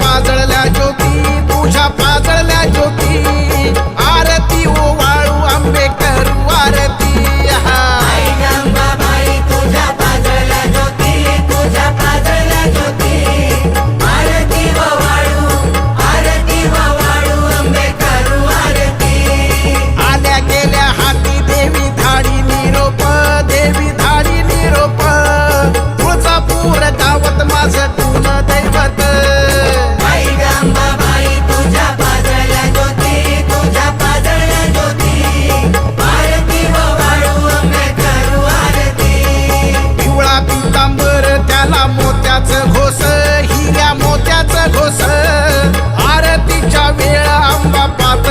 पाजळला